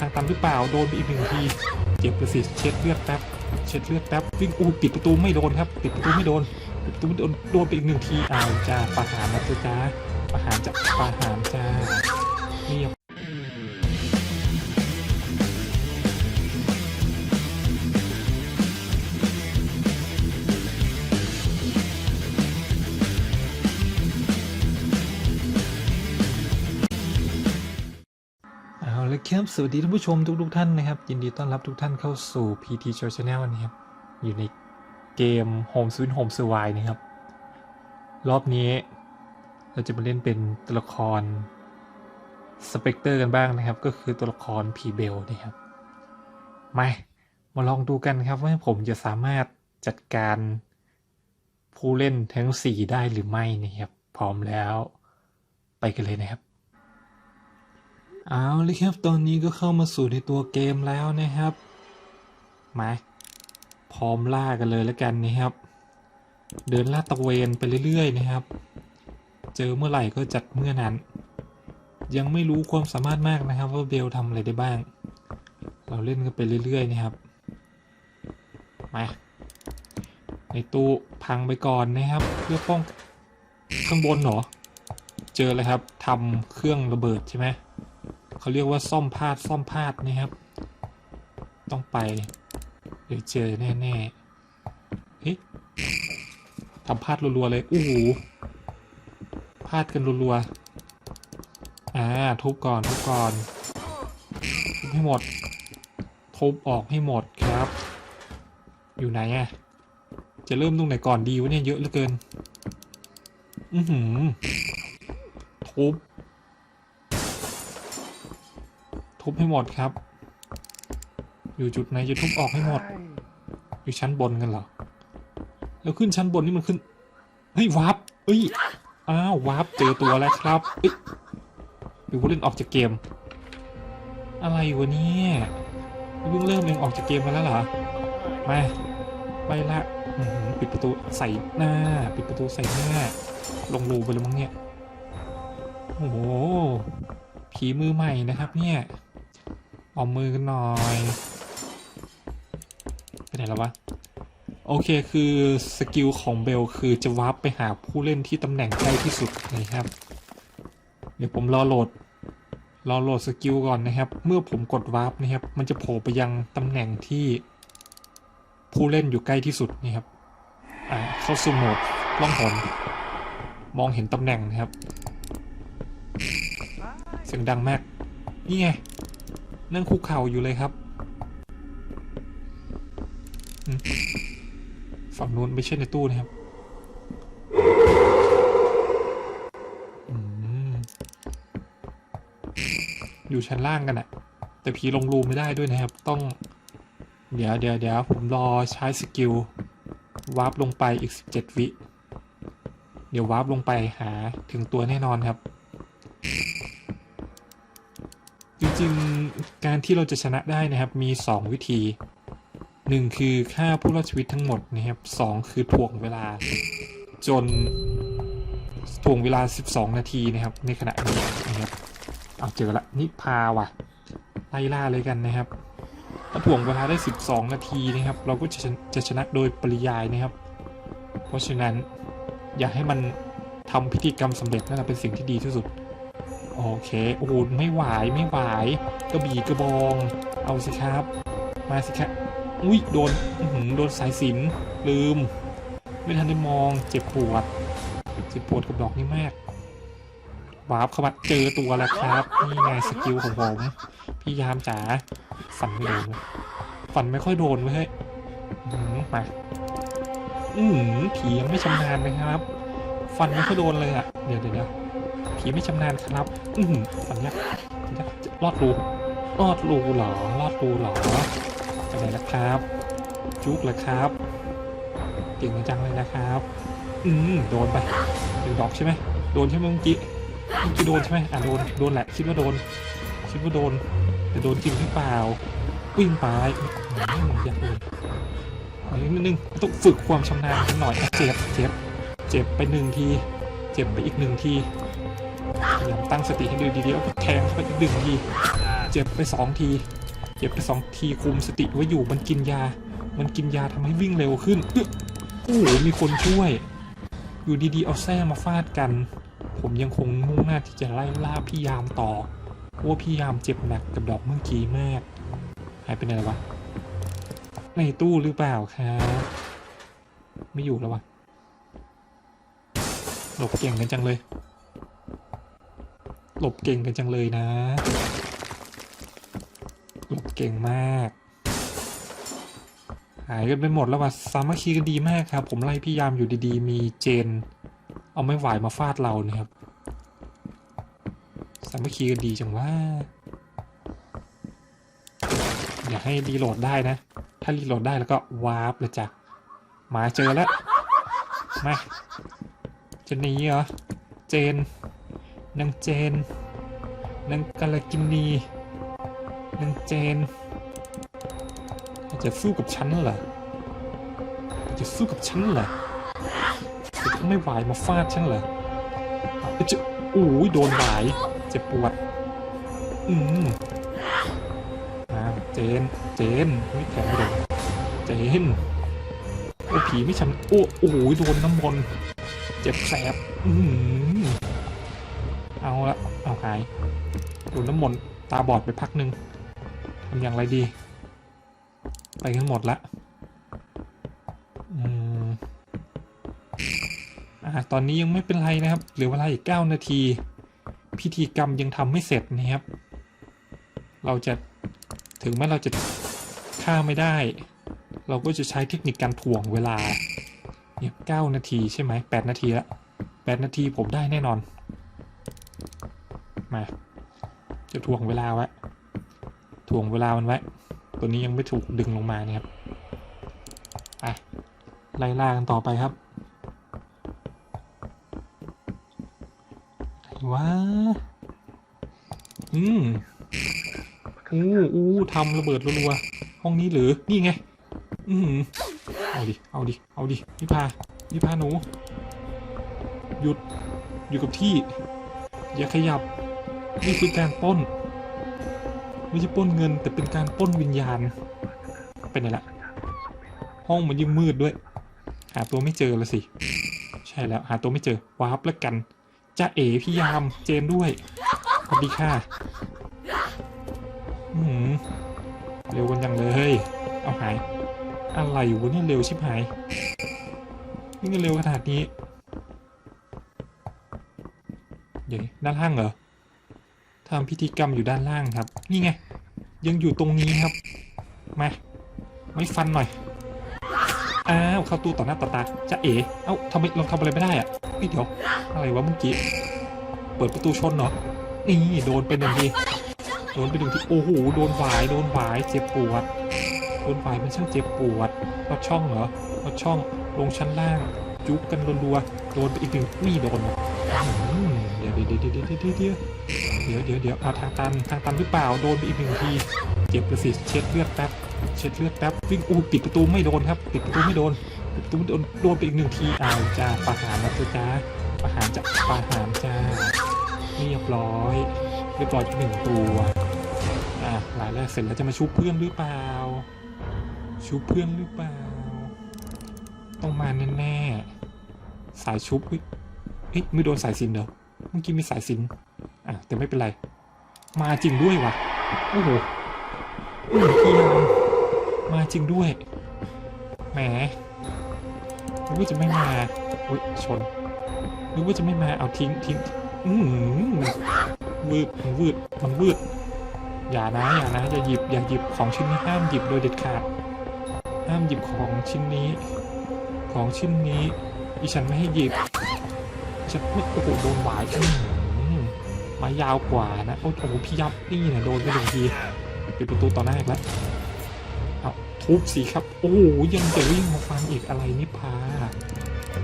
ทางตันหรือเปล่าโดนไปอีกหนึ่งทีเจ็บประสิเช็ดเลือดแป๊บเช็ดเลือดแป๊บวิ่งอู้ปิดประตูไม่โดนครับปิดประตูไม่โดนปิดประตูไม่โดนโดนไปอีกหนึ่งทีอ้าวจ้าประหารนะจ้าประหารจะประหารจ้าเรียบ ครับสวัสดีท่านผู้ชมทุกๆท่านนะครับ ยินดีต้อนรับทุกท่านเข้าสู่ PT Show Channel นะครับ อยู่ในเกม Home Sweet Home Survive นะครับ รอบนี้เราจะมาเล่นเป็นตัวละครสเปกเตอร์กันบ้างนะครับ ก็คือตัวละครพีเบลนะครับ มา มาลองดูกันครับว่าผมจะสามารถจัดการผู้เล่นทั้ง 4 ได้หรือไม่นะครับ พร้อมแล้ว ไปกันเลยนะครับ เอาเลยครับตอนนี้ก็เข้ามาสู่ในตัวเกมแล้วนะครับ มาพร้อมล่ากันเลยแล้วกันนะครับ เดินลาดตะเวนไปเรื่อยๆนะครับ เจอเมื่อไหร่ก็จัดเมื่อนั้น ยังไม่รู้ความสามารถมากนะครับ ว่าเบลทำอะไรได้บ้าง เราเล่นกันไปเรื่อยๆนะครับ มาในตู้พังไปก่อนนะครับ เพื่อป้องข้างบนเหรอ เจอเลยครับทำเครื่องระเบิดใช่ไหม เขาเรียกว่าซ่อมพลาดซ่อมพลาดนะครับ ต้องไปเดี๋ยวเจอแน่ๆเฮ้ยทำพลาดรัวๆเลยอู้หูพลาดกันรัวๆอ่าทุบก่อนทุบก่อนทุบให้หมด ทุบออกให้หมดครับ อยู่ไหนอะจะเริ่มตรงไหนก่อนดีวะเนี่ยเยอะเหลือเกิน อือหือทุบ ทุบให้หมดครับ อยู่จุดไหนจะทุบออกให้หมด อยู่ชั้นบนกันเหรอ แล้วขึ้นชั้นบนนี่มันขึ้น เฮ้ย วาร์ปเอ้ย อ้าว วาร์ปเจอตัวแล้วครับเอ้ยหรือว่าเล่นออกจากเกม อะไรวะเนี่ยเพิ่งเริ่มเองออกจากเกมมาแล้วเหรอ มา ไปละปิดประตูใส่หน้า ปิดประตูใส่หน้า ลงรูไปเลยมั้งเนี่ย โอ้โหผีมือใหม่นะครับเนี่ย ออมมือกันหน่อยไปไหนแล้ววะ โอเคคือสกิลของเบลคือจะวาร์ปไปหาผู้เล่นที่ตำแหน่งใกล้ที่สุดนะครับ เดี๋ยวผมรอโหลดรอโหลดสกิลก่อนนะครับ เมื่อผมกดวาร์ปนะครับ มันจะโผล่ไปยังตำแหน่งที่ผู้เล่นอยู่ใกล้ที่สุดนะครับ อ่าเข้าสู่โหมดล่องหนมองเห็นตำแหน่งนะครับ เสียงดังมาก นี่ไง นั่งคุกเข่าอยู่เลยครับ ฝั่งนู้นไม่ใช่ในตู้นะครับอืมอยู่ชั้นล่างกันอะแต่ผีลงรูไม่ได้ด้วยนะครับ ต้อง เดี๋ยวเดี๋ยวเดี๋ยวผมรอใช้สกิลวาร์ปลงไปอีก 17 วิ เดี๋ยววาร์ปลงไปหาถึงตัวแน่นอนครับ การที่เราจะชนะได้นะครับมี 2 วิธี 1 คือฆ่าผู้รอดชีวิตทั้งหมดนะครับ 2 คือถ่วงเวลา จนถ่วงเวลา 12 นาทีนะครับ ในขณะนี้นะครับเอาเจอละนิพาว่ะไล่ล่าเลยกันนะครับถ้าถ่วงเวลาได้ 12 นาทีนะครับ เราก็จะชนะจะชนะโดยปริยายนะครับ เพราะฉะนั้นอยากให้มันทำพิธีกรรมสำเร็จนั่นแหละเป็นสิ่งที่ดีที่สุด โอเคโอ้โหไม่ไหวไม่ไหวกระบี่กระบอง เอาสิครับ มาสิครับอุ้ยโดนอือหือโดนสายสินลืม ไม่ทันได้มองเจ็บปวดเจ็บปวดกับดอกนี้มากวาร์ปเข้ามาเจอตัวแล้วครับนี่ไงสกิลของผมพี่ยามจ๋าฟันไม่โดนฝันไม่ค่อยโดนเว้ยอือหือมาอือหือผียังไม่ชำนาญนะครับ ฟันไม่ค่อยโดนเลยอะ เดี๋ยวเดี๋ยว เดี๋ยวผีไม่ชำนาญครับ อือหือฝันยักษ์ฝันยักษ์รอดรูรอดรูเหรอรอดรูเหรอไปไหนแล้วครับ จุกเลยครับ เก่งจังเลยนะครับ อืมโดนไปหนึ่งดอกใช่ไหมโดนใช่ไหมเมื่อกี้เมื่อกี้โดนใช่ไหมอะโดนโดนแหละคิดว่าโดนคิดว่าโดนแต่โดนจริงหรือเปล่าวิ่งไปอืมอยากโดนอันนี้นิดนึงต้องฝึกความชำนาญหน่อยเจ็บเจ็บเจ็บไปหนึ่งที เจ็บไปอีกหนึ่งที พยายามตั้งสติให้ดีดีๆแล้วก็แทงเข้าไปอีกหนึ่งทีเจ็บไปสองที เจ็บไปสองทีคุมสติไว้อยู่มันกินยา มันกินยาทำให้วิ่งเร็วขึ้นอึ๊ะโอ้โหมีคนช่วย อยู่ดีๆเอาแส้มาฟาดกัน ผมยังคงมุ่งหน้าที่จะไล่ล่าพี่ยามต่อเพราะว่าพี่ยามเจ็บหนักกับดอกเมื่อกี้มากหายไปไหนแล้ววะในตู้หรือเปล่าครับไม่อยู่แล้ววะหลบเก่งกันจังเลย หลบเก่งกันจังเลยนะ หลบเก่งมาก หายกันไปหมดแล้วว่ะสามัคคีกันดีมากครับ ผมไล่พี่ยามอยู่ดีๆ มีเจน เอาไม่ไหวมาฟาดเรานะครับ สามัคคีกันดีจังว่า อย่าให้รีโหลดได้นะ ถ้ารีโหลดได้แล้วก็วาร์ปเลยจ้ะมาเจอแล้ว มาจะหนีเหรอ เจน นางเจน นางกาลกินีนางเจน จะสู้กับฉันเหรอ จะสู้กับฉันเหรอจะต้องไม่ไหวมาฟาดฉันเหรอจะโอ้ยโดนไหวายเจ็บปวด อืมอ่าเจน เจน ไม่แทงไม่โดนเจน โอ้ผีไม่ชำโอ้ โอ้โหโดนน้ำมนต์เจ็บแสบ อืม เอาละเอาหายดนน้ำมนต์ตาบอดไปพักหนึ่งทำอย่างไรดี ไปกันหมดละอืมอ่าตอนนี้ยังไม่เป็นไรนะครับ เหลือเวลาอีกเก้านาที พิธีกรรมยังทำไม่เสร็จนะครับ เราจะถึงแม้เราจะฆ่าไม่ได้ เราก็จะใช้เทคนิคการถ่วงเวลาเนี่ยเนาทีใช่ไหมแปดนาทีละแปดนาทีผมได้แน่นอน มา จะถ่วงเวลาไว้ถ่วงเวลามันไว้ ตัวนี้ยังไม่ถูกดึงลงมาเนี่ยครับไปไล่ล่ากันต่อไปครับไหนวะอืมอู้อู้ทำระเบิดรัวๆห้องนี้หรือนี่ไง อืมเอาดิ เอาดิ เอาดินิพานิพาหนู หยุด อยู่กับที่ อย่าขยับ นี่คือการป้น ไม่ใช่ป้นเงิน แต่เป็นการป้นวิญญาณเป็นไงละห้องมันยิ่งมืดด้วย หาตัวไม่เจอละสิ ใช่แล้ว หาตัวไม่เจอวาร์ปแล้วกันจ้าเอ๋พี่ยามเจนด้วยสวัสดีค่ะอืมเร็วกันจังเลยเอาหาย อะไรวะเนี่ยเร็วชิบหายนี่เร็วขนาดนี้เดี๋ยวด้านล่างเหรอ ทำพิธีกรรมอยู่ด้านล่างครับ นี่ไง ยังอยู่ตรงนี้ครับ มาไม่ฟันหน่อยอ้าวเข้าตู้ต่อหน้าต่อตาจะเอ๋เอ้าทำไมเราทำอะไรไม่ได้อะเฮ้ยเดี๋ยวอะไรวะเมื่อกี้เปิดประตูชนเหรอนี่โดนไปหนึ่งทีโดนไปหนึ่งทีโอ้โหโดนหวายโดนหวายเจ็บปวดโดนหวายมันช่างเจ็บปวดเราช่องเหรอเราช่องลงชั้นล่าง จุกกันรัวๆโดนไปอีกหนึ่งนี่โดนว่ะอืมเดี๋ยวเดี๋ยวเดี๋ยวเดี๋ยว เดี๋ยวเดี๋ยวเดี๋ยวเอาทางตันทางตันหรือเปล่าโดนไปอีกหนึ่งทีเจ็บเลยสิเช็ดเลือดแป๊บเช็ดเลือดแป๊บวิ่งอู้ปิดประตูไม่โดนครับปิดประตูไม่โดนปิดประตูโดนโดนไปอีกหนึ่งทีอ้าวจ้าประหารนะจ้าประหารจ้าประหารจ้าเรียบร้อย เรียบร้อยหนึ่งตัวอะรายแรกเสร็จแล้วจะมาชุบเพื่อนหรือเปล่า ชุบเพื่อนหรือเปล่า ต้องมาแน่ๆสายชุบเฮ้ยไม่โดนสายสินเหรอเมื่อกี้มีสายสิน อะแต่ไม่เป็นไร มาจริงด้วยวะโอ้โหอืมพี่ยามาจริงด้วย แหมนึกว่าจะไม่มาอุ้ยชนนึกว่าจะไม่มาเอาทิ้งทิ้งอืมวืดมันวืดมันวืดอย่านะอย่านะอย่าหยิบอย่าหยิบของชิ้นนี้ห้ามหยิบโดยเด็ดขาด ห้ามหยิบของชิ้นนี้ ของชิ้นนี้ดิฉันไม่ให้หยิบฉันไม่โอ้โหโดนหวายอื้อหือ ไมายาวกว่านะ โอ้โหพี่ยับนี่นี่ยโดนไปหนึ่งทีปิดประตูต่อหน้าอีกแล้วเอาทุบสิครับ โอ้โหยังจะวิ่งมาฟันอีกอะไรนิพา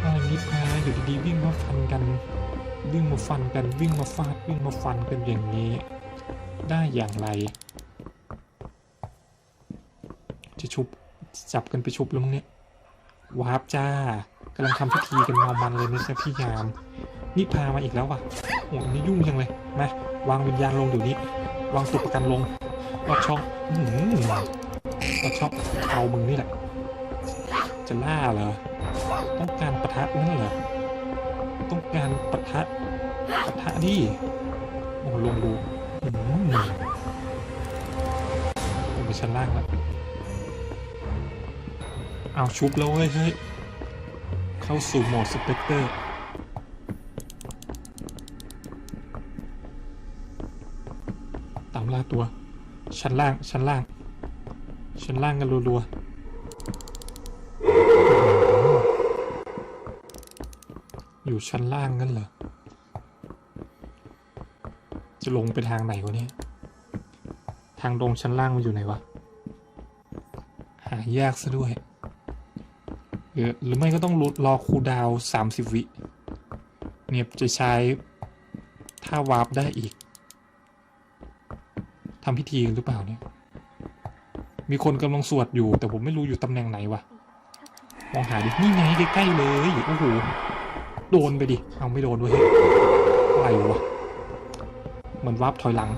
อะไรนิพาอยู่ดีๆวิ่งมาฟันกันวิ่งมาฟันกันวิ่งมาฟาดวิ่งมาฟันกันอย่างนี้ ได้อย่างไร จะชุบจับกันไปชุบลงเนี่ยวาร์ปจ้ากำลังทำพิธีกันเมามันเลยนะจ๊ะพี่ยาม นี่พามาอีกแล้วว่ะโอ้โหนี่ยุ่งจังเลย มาวางวิญญาณลงเดี๋ยวนี้ วางตัวประกันลงลอดช่องอื้อหือลอดช่องเอามึงนี่แหละ จะล่าเหรอ ต้องการปะทะนั่นเหรอ ต้องการปะทะปะทะดิโอ้ลงดูอื้อหือลงไปชั้นล่างแล้วเอาชุบแล้วเว้ยเฮ้ย เข้าสู่โหมดสเปกเตอร์ ตัว ชั้นล่าง ชั้นล่าง ชั้นล่างกันรัวๆ อยู่ชั้นล่างกันเหรอ จะลงไปทางไหนวะเนี่ย ทางลงชั้นล่างมันอยู่ไหนวะ หายากซะด้วย หรือหรือไม่ก็ต้องรรอคูดาวสามสิบวิ เนี่ยจะใช้ท่าวาร์ปได้อีก ทำพิธีหรือเปล่าเนี่ย มีคนกำลังสวดอยู่ แต่ผมไม่รู้อยู่ตำแหน่งไหนวะมองหาดิ นี่ไงใกล้ๆเลย โอ้โห โดนไปดิ เอาไม่โดนเว้ยอะไรวะ เหมือนวาร์ปถอยหลัง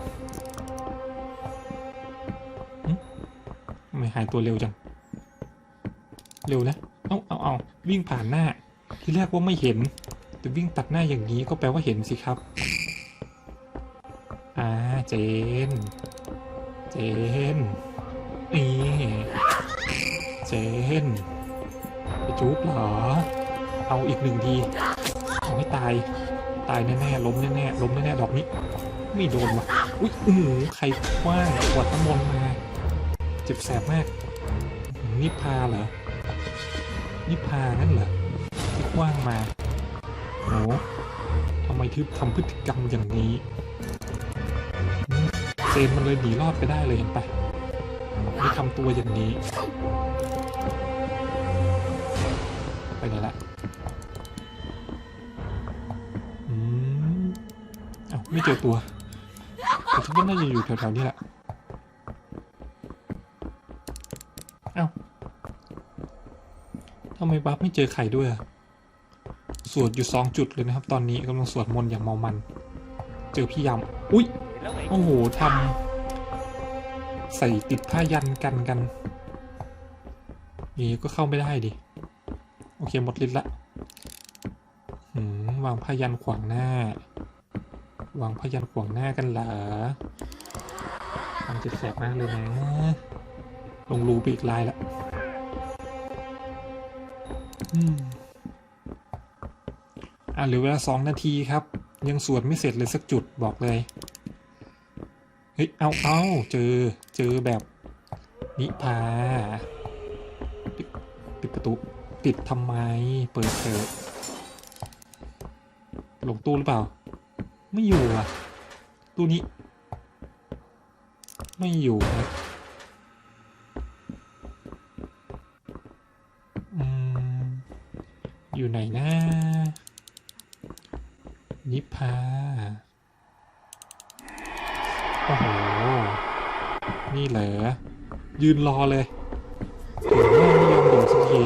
ทำไม่หายตัวเร็วจัง เร็วนะ เอาเอาเอาวิ่งผ่านหน้า ที่แรกว่าไม่เห็น แต่วิ่งตัดหน้าอย่างนี้ก็แปลว่าเห็นสิครับ อ่า เจน เจน นี่ เจนไปจุ๊บเหรอ เอาอีกหนึ่งที เอาให้ตาย ตายแน่ๆล้มแน่ๆล้มแน่ๆดอกนี้ ไม่โดนว่ะ อุ๊ยอื้อหือใครว้างขวดน้ำมนต์มา เจ็บแสบมาก นิพาเหรอ นิพางั้นเหรอที่คว้างมาโอ้ทำไมทึบทำพฤติกรรมอย่างนี้ เจนมันเลยหนีรอดไปได้เลยเห็นปะม่ทำตัวอย่างนี้ ไปไหนละอืมเอ้าไม่เจอตัวแต่คิดว่าน่าจะอยู่แถวๆนี้แหละเอ้าทำไมบัฟไม่เจอไข่ด้วยอะสวดอยู่สองจุดเลยนะครับ ตอนนี้กำลังสวดมนต์อย่างเมามัน เจอพี่ยำอุ๊ย โอ้โหทำใส่ติดผ้ายันกันกันนี้ก็เข้าไม่ได้ดิ โอเคหมดฤทธิ์ละวางผ้ายันขวางหน้า วางผ้ายันขวางหน้ากันเหรอมันจะแสบมากเลยนะ ลงรูไปอีกลายละอืมอะเหลือเวลาสองนาทีครับ ยังสวดไม่เสร็จเลยสักจุดบอกเลย เฮ้ย เอาเอาเจอ เจอแบบ นิพาปิดปิดประตู ปิดทำไม เปิดเถอะลงตู้หรือเปล่า ไม่อยู่อะ ตู้นี้ ไม่อยู่นะอืมอยู่ไหนนะนิพา โอ้โห นี่เหรอ ยืนรอเลยถึงแม่ไม่ยอมโดดสักที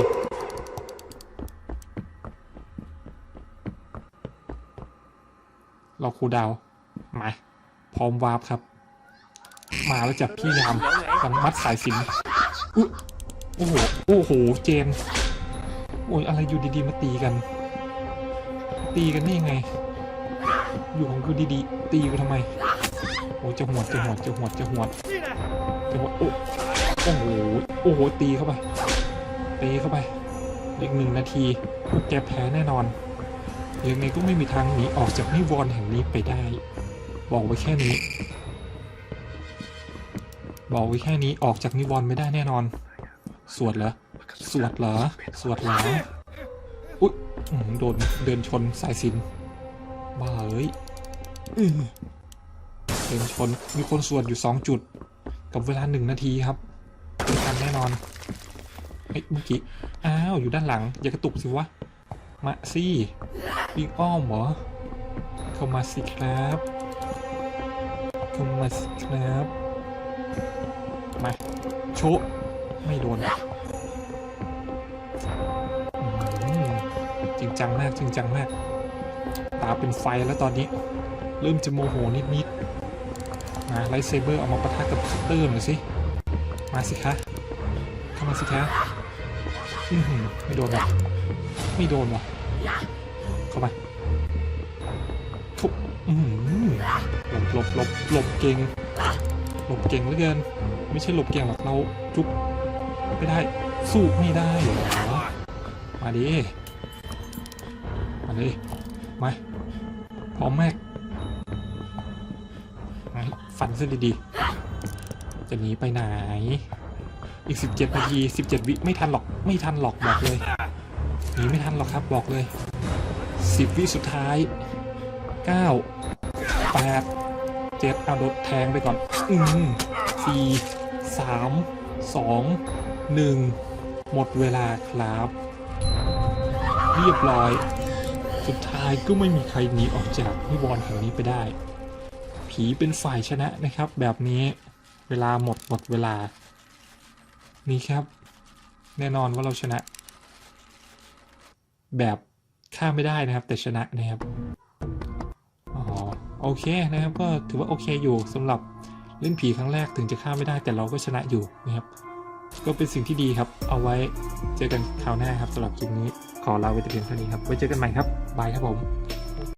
เราครูดาว มา พร้อมวาร์ปครับ มาแล้วจับพี่ยามกังมัดสายสินโอ้โห โอ้โห เจนโอ้ย อะไรอยู่ดีๆ มาตีกัน ตีกันได้ยังไง อยู่ของกูดีๆ ตีกูทำไม โอ้จะหวดจะหวดจะหวดจะหวดจะหวดโอ้โอ้โหโอ้โหตีเข้าไปตีเข้าไปอีกหนึ่งนาทีพวกแกแพ้แน่นอนยังไงก็ไม่มีทางหนีออกจากนิวรณ์แห่งนี้ไปได้ บอกไว้แค่นี้ บอกไว้แค่นี้ออกจากนิวรณ์ไม่ได้แน่นอน สวดเหรอสวดเหรอสวดเหรออุ๊ยอื้อหือโดนเดินชนสายสิญจนบ้าเอ้ยอื้อ เดินชน มีคนสวดอยู่สองจุด กับเวลาหนึ่งนาทีครับทันแน่นอน เฮ้ยเมื่อกี้ อ้าว อยู่ด้านหลัง อย่ากระตุกสิวะ มาสิวิ่งอ้อมเหรอ เข้ามาสิครับ เข้ามาสิครับ มาโชะไม่โดนจริงจังมากจริงจังมาก ตาเป็นไฟแล้วตอนนี้ เริ่มจะโมโหนิด มาไลท์เซเบอร์เอามาปะทะกับคัตเตอร์หน่อยสิ มาสิคะเข้ามาสิคะอือหือไม่โดนหรอไม่โดนหรอเข้ามาทุบอือหือหลบหลบหลบหลบเก่งหลบเก่งเหลือเกิน ไม่ใช่หลบเก่งหรอกเราจุบไม่ได้ สู้ไม่ได้หรอมาดิมาดิมาพร้อมแม็กม ฟันซะดีๆ จะหนีไปไหน อีก 17นาที17 วิไม่ทันหรอก ไม่ทันหรอกบอกเลย หนีไม่ทันหรอกครับบอกเลย 10 วิสุดท้าย 9 8 7เอาโดดแทงไปก่อน อืมสี่สามสองหนึ่งหมดเวลาครับ เรียบร้อย สุดท้ายก็ไม่มีใครหนีออกจากนิวรณ์แห่งนี้ไปได้ ผีเป็นฝ่ายชนะนะครับ แบบนี้เวลาหมดหมดเวลา นี่ครับ แน่นอนว่าเราชนะ แบบฆ่าไม่ได้นะครับ แต่ชนะนะครับอ๋อโอเคนะครับ ก็ถือว่าโอเคอยู่สำหรับเล่นผีครั้งแรกถึงจะฆ่าไม่ได้แต่เราก็ชนะอยู่นะครับ ก็เป็นสิ่งที่ดีครับ เอาไว้เจอกันคราวหน้าครับสำหรับคลิปนี้ขอลาไว้แต่เพียงเท่านี้ครับไว้เจอกันใหม่ครับบายครับผม